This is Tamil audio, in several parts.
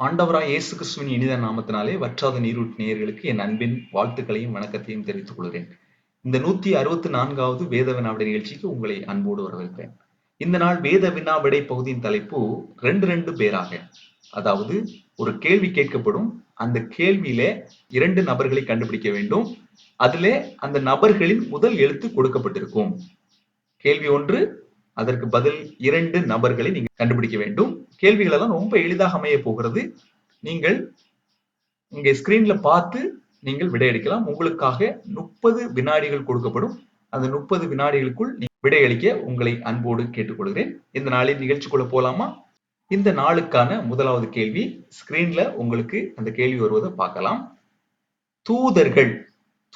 ஆண்டவராய் இயேசு கிறிஸ்துவின் இனித நாமத்தினாலே வற்றாத நீரூட் நேயர்களுக்கு என் அன்பின் வாழ்த்துக்களையும் வணக்கத்தையும் தெரிவித்துக் கொள்கிறேன். இந்த நூத்தி அறுபத்தி நான்காவது வேத வினாவிடை நிகழ்ச்சிக்கு உங்களை அன்போடு வரவேற்கிறேன். இந்த நாள் வேத வினாவிடை பகுதியின் தலைப்பு ரெண்டு ரெண்டு பேராக அதாவது ஒரு கேள்வி கேட்கப்படும் அந்த கேள்வியில இரண்டு நபர்களை கண்டுபிடிக்க வேண்டும். அதிலே அந்த நபர்களின் முதல் எழுத்து கொடுக்கப்பட்டிருக்கும். கேள்வி ஒன்று அதற்கு பதில் இரண்டு நபர்களை நீங்க கண்டுபிடிக்க வேண்டும். கேள்விகள் எல்லாம் ரொம்ப எளிதாக அமைய போகிறது. நீங்கள் இங்க ஸ்கிரீன்ல பார்த்து நீங்கள் விடையளிக்கலாம். உங்களுக்காக முப்பது வினாடிகள் கொடுக்கப்படும். அந்த முப்பது வினாடிகளுக்குள் விடையளிக்க உங்களை அன்போடு கேட்டுக்கொள்கிறேன். இந்த நாளின் நிகழ்ச்சிக்குள்ள போலாமா? இந்த நாளுக்கான முதலாவது கேள்வி ஸ்கிரீன்ல உங்களுக்கு அந்த கேள்வி வருவதை பார்க்கலாம். தூதர்கள்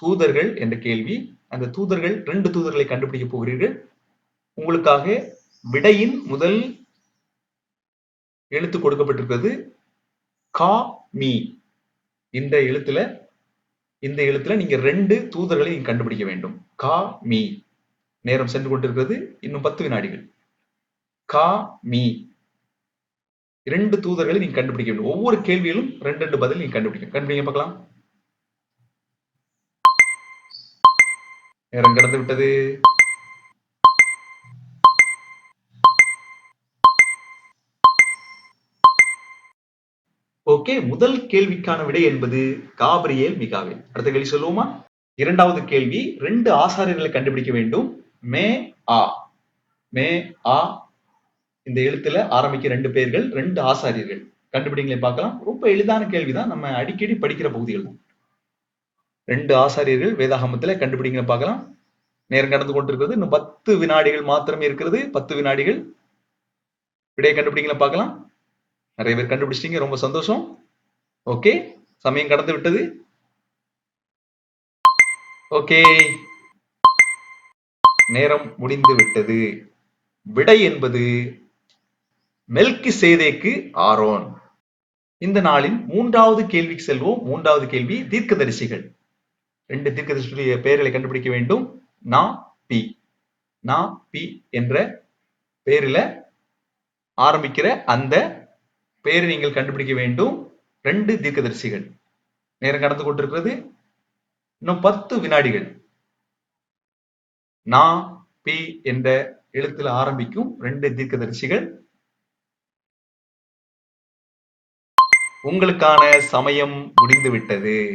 தூதர்கள் என்ற கேள்வி. அந்த தூதர்கள் ரெண்டு தூதர்களை கண்டுபிடிக்க போகிறீர்கள். உங்களுக்காக விடையின் முதல் எழுத்து கொடுக்கப்பட்டிருக்கிறது கா மீ. இந்த எழுத்துல இந்த எழுத்துல நீங்க ரெண்டு தூதர்களை கண்டுபிடிக்க வேண்டும். கா மீ. நேரம் சென்று கொண்டிருக்கிறது. இன்னும் பத்து வினாடிகள். கா மீ. இரண்டு தூதர்களை நீங்க கண்டுபிடிக்க வேண்டும். ஒவ்வொரு கேள்வியிலும் ரெண்டு ரெண்டு பதில் நீங்க கண்டுபிடிக்க கண்டுபிடிங்க பார்க்கலாம். நேரம் கடந்து விட்டது. ஓகே முதல் கேள்விக்கான விடை என்பது காபிரியேல் மிகாவேல். அடுத்த கேள்வி சொல்லுவோமா? இரண்டாவது கேள்வி ரெண்டு ஆசாரியர்களை கண்டுபிடிக்க வேண்டும். மே ஆ. மே ஆ. இந்த எழுத்துல ஆரம்பிக்க ரெண்டு பேர்கள் ரெண்டு ஆசாரியர்கள். கண்டுபிடிங்களே பார்க்கலாம். ரொம்ப எளிதான கேள்விதான். நம்ம அடிக்கடி படிக்கிற பகுதிகள் தான். ரெண்டு ஆசாரியர்கள் வேதாகமத்துல கண்டுபிடிங்க பார்க்கலாம். நேரம் கடந்து கொண்டிருக்கிறது. இன்னும் பத்து வினாடிகள் மாத்திரமே இருக்கிறது. பத்து வினாடிகள். விடையை கண்டுபிடிங்களா பார்க்கலாம். நிறைய பேர் கண்டுபிடிச்சிட்டீங்க ரொம்ப சந்தோஷம். ஓகே சமயம் கடந்து விட்டது. ஓகே நேரம் முடிந்து விட்டது. விடை என்பது மெல்கி சேதேக்கு ஆரோன். இந்த நாளின் மூன்றாவது கேள்விக்கு செல்வோம். மூன்றாவது கேள்வி தீர்க்கதரிசிகள். ரெண்டு தீர்க்கதரிசிகளுடைய பெயர்களை கண்டுபிடிக்க வேண்டும். நா பி. நா பி என்ற பெயரில் ஆரம்பிக்கிற அந்த பெயரை நீங்கள் கண்டுபிடிக்க வேண்டும். ரெண்டு தீர்க்கதரிசிகள். நேரம் கடந்து கொண்டிருக்கிறது. இன்னும் பத்து வினாடிகள். நா பி என்ற எழுத்துல ஆரம்பிக்கும் ரெண்டு தீர்க்கதரிசிகள். உங்களுக்கான சமயம் முடிந்து விட்டது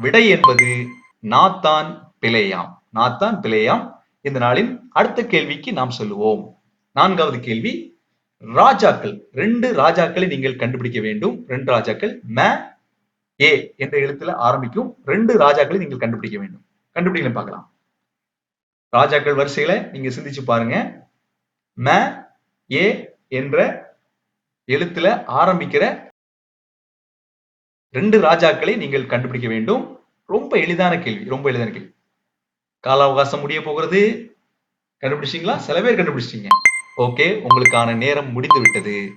விடை என்பது நாத்தான் பிழையாம். நாத்தான் பிழையாம். இந்த நாளின் அடுத்த கேள்விக்கு நாம் சொல்லுவோம். நான்காவது கேள்வி. ராஜாக்கள் ரெண்டு ராஜாக்களை நீங்கள் கண்டுபிடிக்க வேண்டும். ரெண்டு ராஜாக்கள் ம ஏ என்ற எழுத்துல ஆரம்பிக்கும். ரெண்டு ராஜாக்களை நீங்கள் கண்டுபிடிக்க வேண்டும். கண்டுபிடிக்கல பார்க்கலாம். ராஜாக்கள் வரிசையில நீங்க சிந்திச்சு பாருங்க. ம ஏ என்ற எழுத்துல ஆரம்பிக்கிற ரெண்டு ராஜாக்களை நீங்கள் கண்டுபிடிக்க வேண்டும். ரொம்ப எளிதான கேள்வி ரொம்ப எளிதான கேள்வி. கால அவகாசம் முடிய போகிறது. கண்டுபிடிச்சிங்களா சில பேர் கண்டுபிடிச்சிட்டீங்க. ஓகே உங்களுக்கான நேரம் முடிந்து விட்டது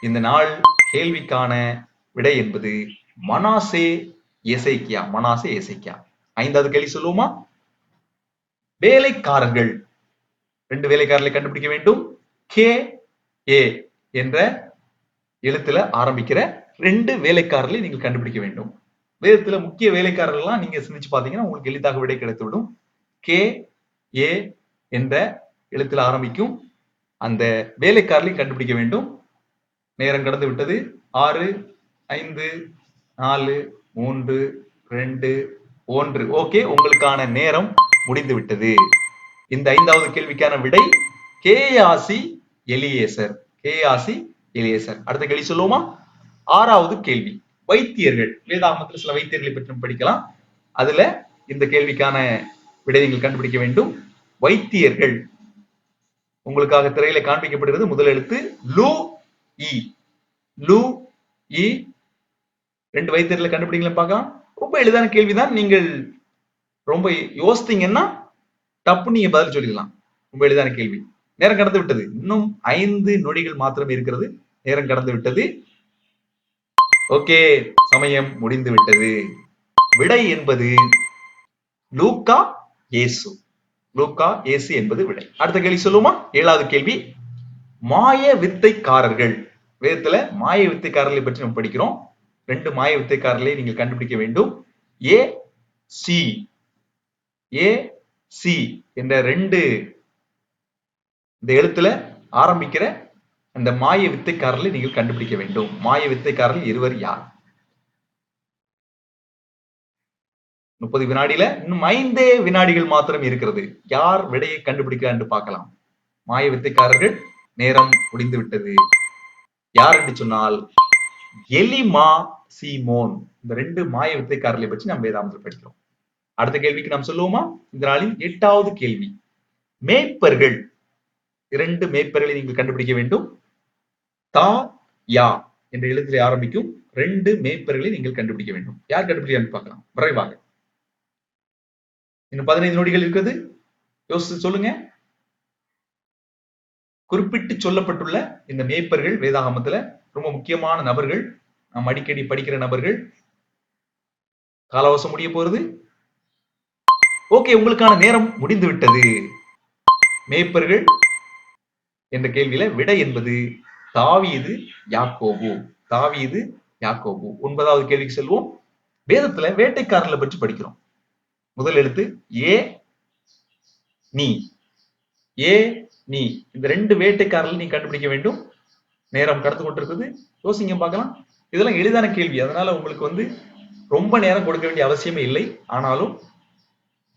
இந்த நாள் கேள்விக்கான விடை என்பது மனாசே எசைக்கியா மனாசே எசைக்கியா. ஐந்தாவது கேள்வி சொல்லுவோமா? வேலைக்காரர்கள். ரெண்டு வேலைக்காரர்களை கண்டுபிடிக்க வேண்டும். கே ஏ என்ற எழுத்துல ஆரம்பிக்கிற ரெண்டு வேலைக்காரர்களை நீங்கள் கண்டுபிடிக்க வேண்டும். வேதத்துல முக்கிய வேலைக்காரர்கள்லாம் நீங்க சிந்திச்சு பாத்தீங்கன்னா உங்களுக்கு எளிதாக விடை கிடைத்துவிடும். கே ஏ என்ற எழுத்துல ஆரம்பிக்கும். அந்த வேலைக்காரலையும் கண்டுபிடிக்க வேண்டும். நேரம் கடந்து விட்டது. ஆறு ஐந்து நாலு மூன்று ரெண்டு ஒன்று. ஓகே உங்களுக்கான நேரம் முடிந்து விட்டது. இந்த ஐந்தாவது கேள்விக்கான விடை கேயாசி எலியேசர். கேயாசி எலியேசர். அடுத்த கேள்வி சொல்லுவோமா? ஆறாவது கேள்வி. வைத்தியர்கள். வேதாகமத்தில் சில வைத்தியர்களை பற்றி படிக்கலாம். அதுல இந்த கேள்விக்கான விடை நீங்கள் கண்டுபிடிக்க வேண்டும். வைத்தியர்கள். உங்களுக்காக திரையில காண்பிக்கப்படுகிறது முதல் எழுத்து லு இ. லு இ. ரெண்டு வைத்தியர்ல கண்டுபிடிக்கலாம் பார்க்கலாம். ரொம்ப எளிதான கேள்விதான். நீங்கள் ரொம்ப யோசித்தீங்கன்னா தப்பு நீங்க பதில் சொல்லிடலாம். ரொம்ப எளிதான கேள்வி. நேரம் கடந்து விட்டது. இன்னும் ஐந்து நொடிகள் மாத்திரமே இருக்கிறது. நேரம் கடந்து விட்டது. ஓகே சமயம் முடிந்து விட்டது. விடை என்பது லூக்கா இயேசு. லூக்கா ஏசு என்பது விடை. அடுத்த கேள்வி சொல்லுமா ஏழாவது கேள்வி. மாய வித்தைக்காரர்கள். வேதத்துல மாய வித்தைக்காரர்களை பற்றி நம்ம படிக்கிறோம். ரெண்டு மாய வித்தைக்காரர்களை நீங்கள் கண்டுபிடிக்க வேண்டும். A C. ஏ சி என்ற ரெண்டு இந்த எழுத்துல ஆரம்பிக்கிற அந்த மாய வித்தைக்காரர்களை நீங்கள் கண்டுபிடிக்க வேண்டும். மாய வித்தைக்காரர்கள் இருவர் யார்? முப்பது வினாடியில இன்னும் ஐந்தே வினாடிகள் மாத்திரம் இருக்கிறது. யார் விடையை கண்டுபிடிக்கிறார் என்று பார்க்கலாம். மாய வித்தைக்காரர்கள் நேரம் முடிந்து விட்டது. யார் என்று சொன்னால் எலிமா சீமோன். இந்த ரெண்டு மாய வித்தைக்காரர்களை பற்றி நாம் வேதாந்தத்தில் படிக்கிறோம். அடுத்த கேள்விக்கு நாம் சொல்லுவோமா? இந்த நாளின் எட்டாவது கேள்வி. மேய்ப்பர்கள். இரண்டு மேய்ப்பர்களை நீங்கள் கண்டுபிடிக்க வேண்டும். தா யா என்ற எழுத்திலே ஆரம்பிக்கும் ரெண்டு மேய்ப்பர்களை நீங்கள் கண்டுபிடிக்க வேண்டும். யார் கண்டுபிடிக்க பார்க்கலாம். விரைவாக. இன்னும் பதினைந்து நொடிகள் இருக்குது. யோசித்து சொல்லுங்க. குறிப்பிட்டு சொல்லப்பட்டுள்ள இந்த மேய்ப்பர்கள் வேதாகமத்துல ரொம்ப முக்கியமான நபர்கள். நாம் அடிக்கடி படிக்கிற நபர்கள். காலவசம் முடிய போறது. ஓகே உங்களுக்கான நேரம் முடிந்து விட்டது. மேய்ப்பர்கள் என்ற கேள்வியில விடை என்பது தாவீது யாக்கோபு. தாவீது யாக்கோபு. ஒன்பதாவது கேள்விக்கு செல்வோம். வேதத்துல வேட்டைக்காரர்களை பற்றி படிக்கிறோம். முதல் எழுத்து ஏ நீ. ஏ நீ. இந்த ரெண்டு வேட்டைக்காரர்கள் நீ கண்டுபிடிக்க வேண்டும். நேரம் கடந்து கொண்டிருக்குது. யோசிங்க பார்க்கலாம். இதெல்லாம் எளிதான கேள்வி. அதனால உங்களுக்கு வந்து ரொம்ப நேரம் கொடுக்க வேண்டிய அவசியமே இல்லை. ஆனாலும்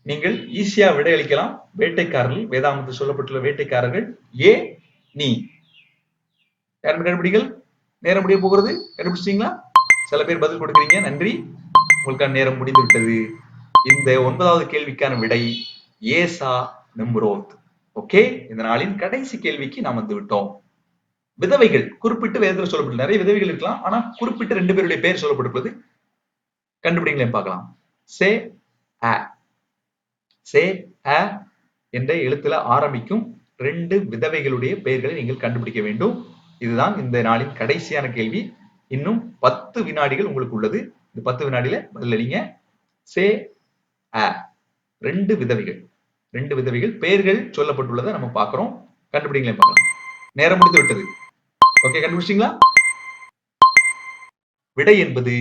நீங்கள் ஈஸியா விடையளிக்கலாம். வேட்டைக்காரர்கள் வேதாந்தத்தில் சொல்லப்பட்டுள்ள வேட்டைக்காரர்கள் ஏ நீ. யாரும் கண்டுபிடிகள்? நேரம் முடிய போகிறது. கண்டுபிடிச்சிட்டீங்களா? சில பேர் பதில் கொடுக்குறீங்க. நன்றி. உங்களுக்கான நேரம் முடிந்து விட்டது இந்த ஒன்பதாவது கேள்விக்கான விடை ஏசா நிம்ரோத் ஓகே இந்த நாளின் கடைசி கேள்விக்கு நாம் வந்து விட்டோம். விதவைகள் குறிப்பிட்டு வேதத்தில் சொல்லப்பட்டு நிறைய விதவைகள் இருக்கலாம். ஆனா குறிப்பிட்டு ரெண்டு பேருடைய பெயர் சொல்லப்பட்டிருப்பது கண்டுபிடிங்களே பார்க்கலாம். சே அ. சே அ என்ற எழுத்துல ஆரம்பிக்கும் ரெண்டு விதவைகளுடைய பெயர்களை நீங்கள் கண்டுபிடிக்க வேண்டும். இதுதான் இந்த நாளின் கடைசியான கேள்வி. இன்னும் பத்து வினாடிகள் உங்களுக்கு உள்ளது. இந்த பத்து வினாடியில பதிலளிங்க. சே அ ரெண்டு விதவிகள். ரெண்டு விதவிகள். பெயர்கள் சொல்லப்பட்டுள்ளதை நம்ம பார்க்குறோம். கண்டுபிடிங்களேன் பார்க்கலாம். நேரம் முடிந்து விட்டது. ஓகே கண்டுபிடிச்சிங்களா விடை என்பது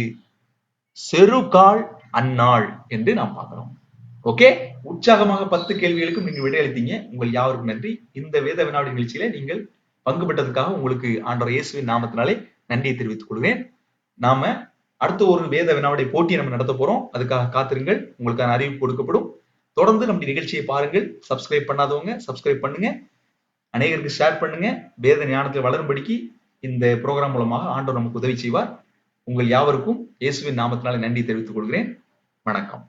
செருகால் அந்நாள் என்று நாம் பார்க்கிறோம். ஓகே உற்சாகமாக பத்து கேள்விகளுக்கும் நீங்கள் விடையளித்தீங்க உங்கள் யாவருக்கும் நன்றி. இந்த வேத வினாடி நிகழ்ச்சியில நீங்கள் பங்குபட்டதுக்காக உங்களுக்கு ஆண்டவர் இயேசுவின் நாமத்தினாலே நன்றியை தெரிவித்துக் கொள்வேன் நாம அடுத்த ஒரு வேத வினாவுடைய போட்டியை நம்ம நடத்த போறோம். அதுக்காக காத்திருங்கள். உங்களுக்கான அறிவிப்பு கொடுக்கப்படும். தொடர்ந்து நம்முடைய நிகழ்ச்சியை பாருங்கள். சப்ஸ்கிரைப் பண்ணாதவங்க சப்ஸ்கிரைப் பண்ணுங்க. அநேகருக்கு ஷேர் பண்ணுங்க. வேத ஞானத்தில் வளரும்படிக்கு இந்த ப்ரோக்ராம் மூலமாக ஆண்டவர் நமக்கு உதவி செய்வார். உங்கள் யாவருக்கும் இயேசுவின் நாமத்தினாலே நன்றி தெரிவித்துக் கொள்கிறேன். வணக்கம்.